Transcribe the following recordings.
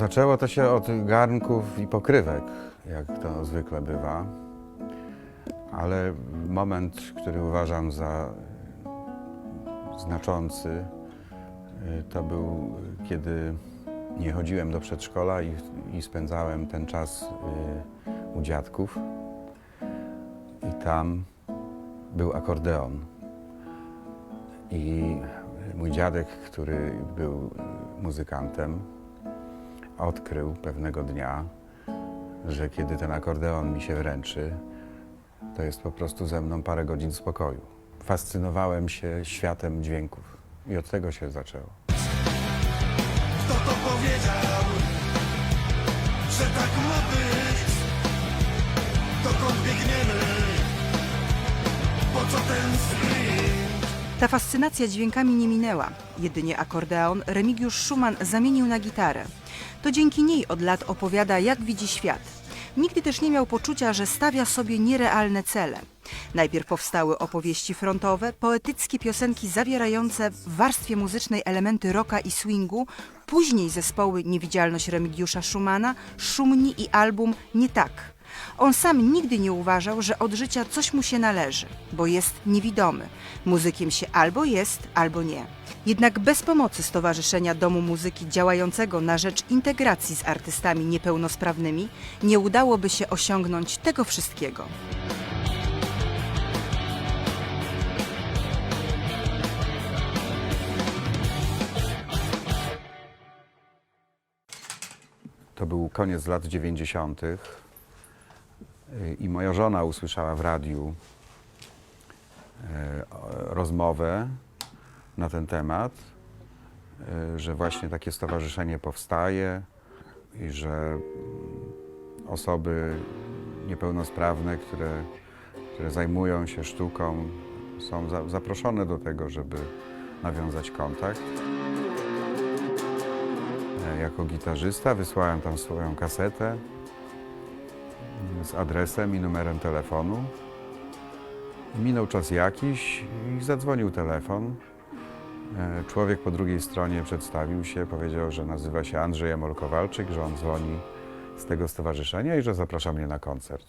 Zaczęło to się od garnków i pokrywek, jak to zwykle bywa. Ale moment, który uważam za znaczący, y, to był, kiedy nie chodziłem do przedszkola i, i spędzałem ten czas y, u dziadków. I tam był akordeon. I mój dziadek, który był muzykantem, odkrył pewnego dnia, że kiedy ten akordeon mi się wręczy, to jest po prostu ze mną parę godzin spokoju. Fascynowałem się światem dźwięków i od tego się zaczęło. Kto to powiedział, że tak ma być? Dokąd biegniemy? Po co ten sprint? Ta fascynacja dźwiękami nie minęła. Jedynie akordeon Remigiusz Schumann zamienił na gitarę. To dzięki niej od lat opowiada, jak widzi świat. Nigdy też nie miał poczucia, że stawia sobie nierealne cele. Najpierw powstały opowieści frontowe, poetyckie piosenki zawierające w warstwie muzycznej elementy rocka i swingu, później zespoły Niewidzialność Remigiusza Schumana, Szumni i album Nie tak. On sam nigdy nie uważał, że od życia coś mu się należy, bo jest niewidomy. Muzykiem się albo jest, albo nie. Jednak bez pomocy Stowarzyszenia Domu Muzyki działającego na rzecz integracji z artystami niepełnosprawnymi nie udałoby się osiągnąć tego wszystkiego. To był koniec lat 90. i moja żona usłyszała w radiu e, rozmowę na ten temat, e, że właśnie takie stowarzyszenie powstaje i że osoby niepełnosprawne, które, które zajmują się sztuką, są za, zaproszone do tego, żeby nawiązać kontakt. E, Jako gitarzysta wysłałem tam swoją kasetę z adresem i numerem telefonu. Minął czas jakiś i zadzwonił telefon. E, Człowiek po drugiej stronie przedstawił się, powiedział, że nazywa się Andrzej Emol Kowalczyk, że on dzwoni z tego stowarzyszenia i że zaprasza mnie na koncert.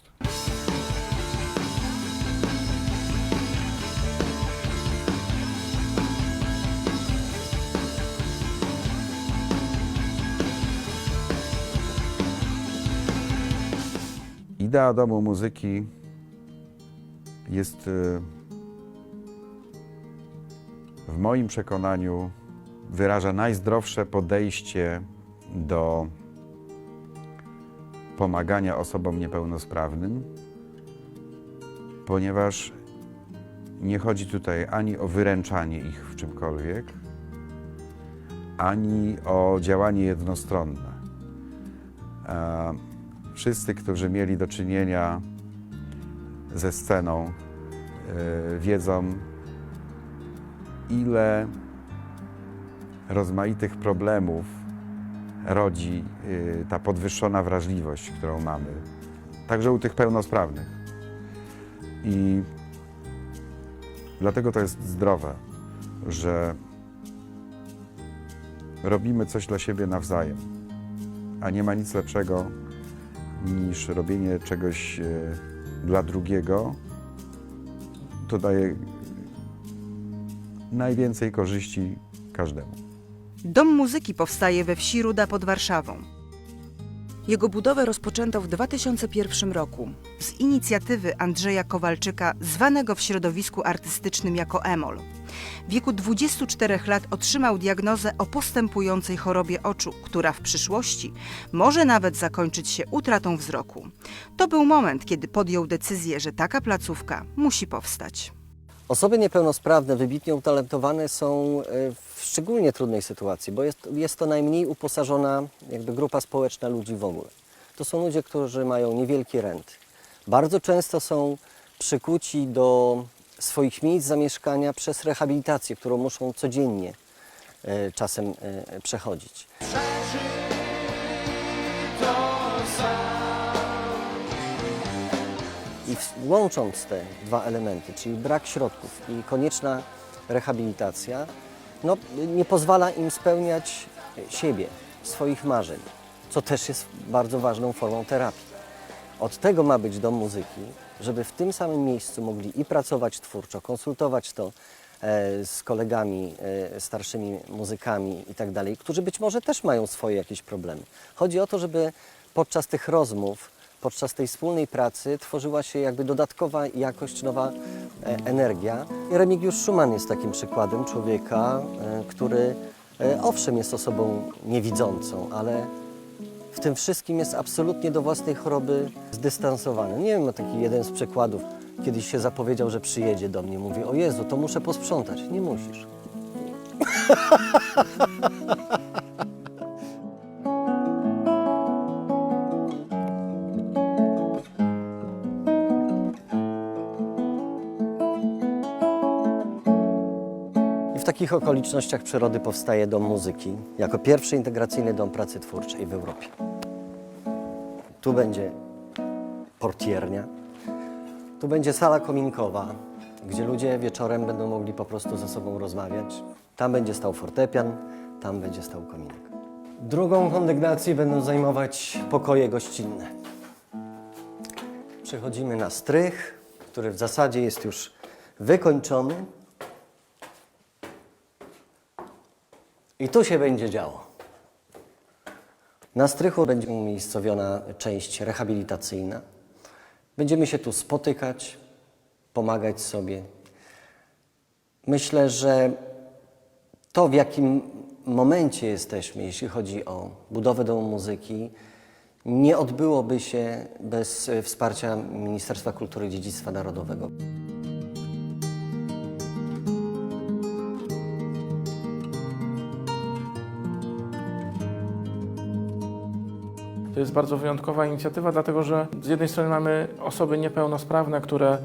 Idea Domu Muzyki jest y, w moim przekonaniu wyraża najzdrowsze podejście do pomagania osobom niepełnosprawnym, ponieważ nie chodzi tutaj ani o wyręczanie ich w czymkolwiek, ani o działanie jednostronne. E, Wszyscy, którzy mieli do czynienia ze sceną, e, wiedzą, ile rozmaitych problemów rodzi y, ta podwyższona wrażliwość, którą mamy, także u tych pełnosprawnych. I dlatego to jest zdrowe, że robimy coś dla siebie nawzajem, a nie ma nic lepszego niż robienie czegoś y, dla drugiego. To daje najwięcej korzyści każdemu. Dom Muzyki powstaje we wsi Ruda pod Warszawą. Jego budowę rozpoczęto w 2001 roku z inicjatywy Andrzeja Kowalczyka, zwanego w środowisku artystycznym jako Emol. W wieku 24 lat otrzymał diagnozę o postępującej chorobie oczu, która w przyszłości może nawet zakończyć się utratą wzroku. To był moment, kiedy podjął decyzję, że taka placówka musi powstać. Osoby niepełnosprawne, wybitnie utalentowane są e, w szczególnie trudnej sytuacji, bo jest, jest to najmniej uposażona jakby grupa społeczna ludzi w ogóle. To są ludzie, którzy mają niewielkie renty. Bardzo często są przykuci do swoich miejsc zamieszkania przez rehabilitację, którą muszą codziennie e, czasem e, przechodzić. Łącząc te dwa elementy, czyli brak środków i konieczna rehabilitacja, no, nie pozwala im spełniać siebie, swoich marzeń. co też jest bardzo ważną formą terapii. Od tego ma być dom muzyki, żeby w tym samym miejscu mogli i pracować twórczo, konsultować to e, z kolegami, e, starszymi muzykami i tak dalej, którzy być może też mają swoje jakieś problemy. Chodzi o to, żeby podczas tych rozmów, podczas tej wspólnej pracy tworzyła się jakby dodatkowa jakość, nowa e, energia. Remigiusz Schumann jest takim przykładem człowieka, e, który e, owszem jest osobą niewidzącą, ale w tym wszystkim jest absolutnie do własnej choroby zdystansowany. Nie wiem, taki jeden z przykładów. Kiedyś się zapowiedział, że przyjedzie do mnie. Mówi, o Jezu, to muszę posprzątać. Nie musisz. Takich okolicznościach przyrody powstaje Dom Muzyki jako pierwszy integracyjny dom pracy twórczej w Europie. Tu będzie portiernia, tu będzie sala kominkowa, gdzie ludzie wieczorem będą mogli po prostu ze sobą rozmawiać. Tam będzie stał fortepian, tam będzie stał kominek. Drugą kondygnację będą zajmować pokoje gościnne. Przechodzimy na strych, który w zasadzie jest już wykończony. I tu się będzie działo. Na strychu będzie umiejscowiona część rehabilitacyjna. Będziemy się tu spotykać, pomagać sobie. Myślę, że to, w jakim momencie jesteśmy, jeśli chodzi o budowę domu muzyki, nie odbyłoby się bez wsparcia Ministerstwa Kultury i Dziedzictwa Narodowego. To jest bardzo wyjątkowa inicjatywa, dlatego że z jednej strony mamy osoby niepełnosprawne, które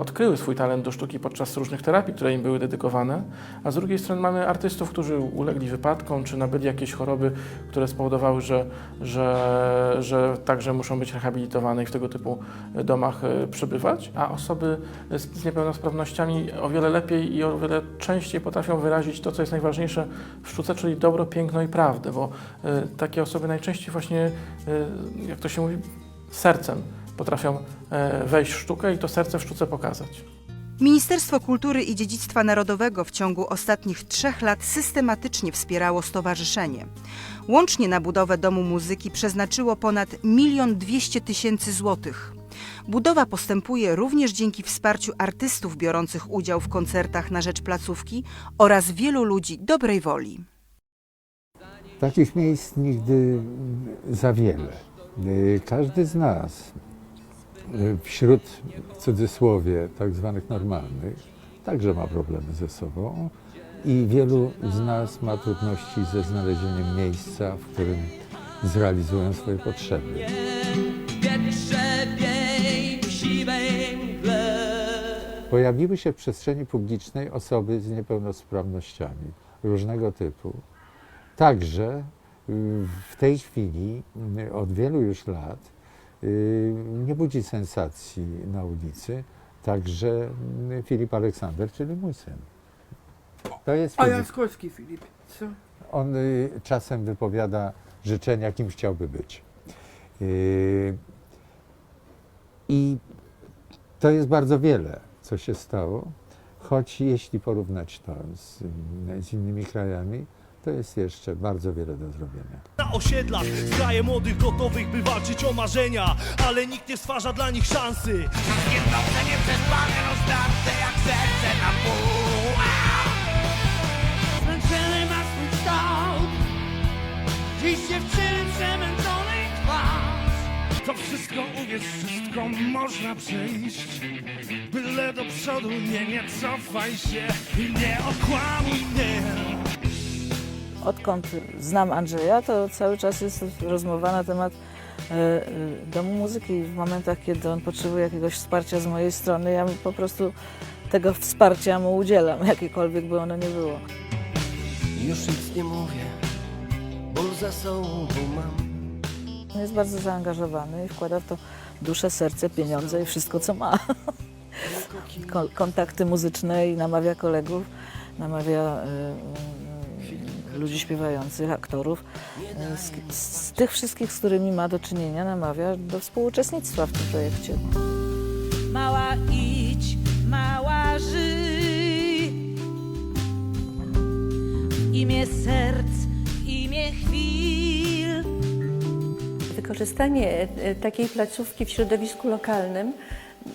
odkryły swój talent do sztuki podczas różnych terapii, które im były dedykowane, a z drugiej strony mamy artystów, którzy ulegli wypadkom czy nabyli jakieś choroby, które spowodowały, że, że, że także muszą być rehabilitowane i w tego typu domach e, przebywać, a osoby z, niepełnosprawnościami o wiele lepiej i o wiele częściej potrafią wyrazić to, co jest najważniejsze w sztuce, czyli dobro, piękno i prawdę, bo e, takie osoby najczęściej właśnie, e, jak to się mówi, sercem potrafią e, wejść w sztukę i to serce w sztuce pokazać. Ministerstwo Kultury i Dziedzictwa Narodowego w ciągu ostatnich trzech lat systematycznie wspierało stowarzyszenie. Łącznie na budowę Domu Muzyki przeznaczyło ponad 1 200 tysięcy złotych. Budowa postępuje również dzięki wsparciu artystów biorących udział w koncertach na rzecz placówki oraz wielu ludzi dobrej woli. Takich miejsc nigdy za wiele. Y, Każdy z nas wśród w cudzysłowie tak zwanych normalnych także ma problemy ze sobą i wielu z nas ma trudności ze znalezieniem miejsca, w którym zrealizują swoje potrzeby. Pojawiły się w przestrzeni publicznej osoby z niepełnosprawnościami różnego typu. Także y, w tej chwili, y, od wielu już lat, y, nie budzi sensacji na ulicy także y, Filip Aleksander, czyli mój syn. To jest A Filip. Jaskowski Filip, co? On y, czasem wypowiada życzenia, kim chciałby być. Y, I to jest bardzo wiele, co się stało, choć jeśli porównać to z, z innymi krajami, to jest jeszcze bardzo wiele do zrobienia. Na osiedlach kraje młodych gotowych, by walczyć o marzenia Ale nikt nie stwarza dla nich szansy Jednocze nieprzespane, rozdarte jak serce na pół. Zmęczony ma swój kształt. Dziś dziewczyny przemęczonej twarz. To wszystko uwierz, wszystko można przejść Byle do przodu, nie, nie cofaj się I nie okłamuj mnie Odkąd znam Andrzeja, to cały czas jest rozmowa na temat e, e, domu muzyki. W momentach, kiedy on potrzebuje jakiegoś wsparcia z mojej strony, ja po prostu tego wsparcia mu udzielam, jakiekolwiek by ono nie było. Już nic nie mówię, ból za sobą mam. On jest bardzo zaangażowany i wkłada w to duszę, serce, pieniądze i wszystko, co ma. Ko- Kontakty muzyczne i namawia kolegów, namawia e, ludzi śpiewających, aktorów, e, z, z tych wszystkich, z którymi ma do czynienia, namawia do współuczestnictwa w tym projekcie. Mała idź, mała żyj. W imię serc, w imię chwil. Wykorzystanie e, takiej placówki w środowisku lokalnym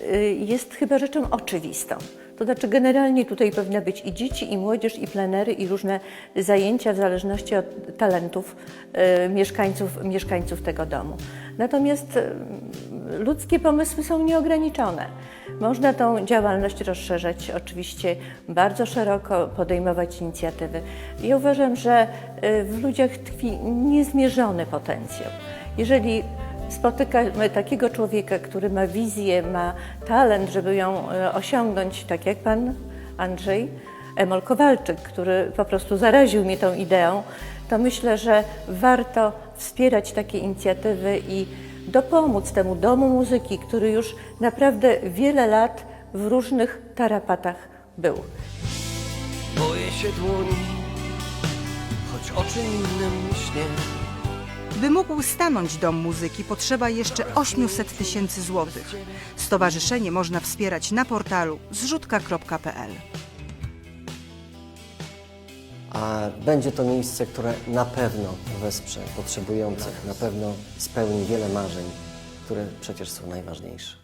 e, jest chyba rzeczą oczywistą. To znaczy generalnie tutaj powinna być i dzieci, i młodzież, i plenery, i różne zajęcia w zależności od talentów e, mieszkańców, mieszkańców tego domu. Natomiast e, ludzkie pomysły są nieograniczone. Można tą działalność rozszerzać oczywiście bardzo szeroko, podejmować inicjatywy. Ja uważam, że e, w ludziach tkwi niezmierzony potencjał. Jeżeli spotykamy takiego człowieka, który ma wizję, ma talent, żeby ją e, osiągnąć, tak jak pan Andrzej Emol Kowalczyk, który po prostu zaraził mnie tą ideą, to myślę, że warto wspierać takie inicjatywy i dopomóc temu domu muzyki, który już naprawdę wiele lat w różnych tarapatach był. Boję się dłoni, choć o czym innym myślę. By mógł stanąć Dom Muzyki, potrzeba jeszcze 800 tysięcy złotych. Stowarzyszenie można wspierać na portalu zrzutka.pl. A będzie to miejsce, które na pewno wesprze potrzebujących, na pewno spełni wiele marzeń, które przecież są najważniejsze.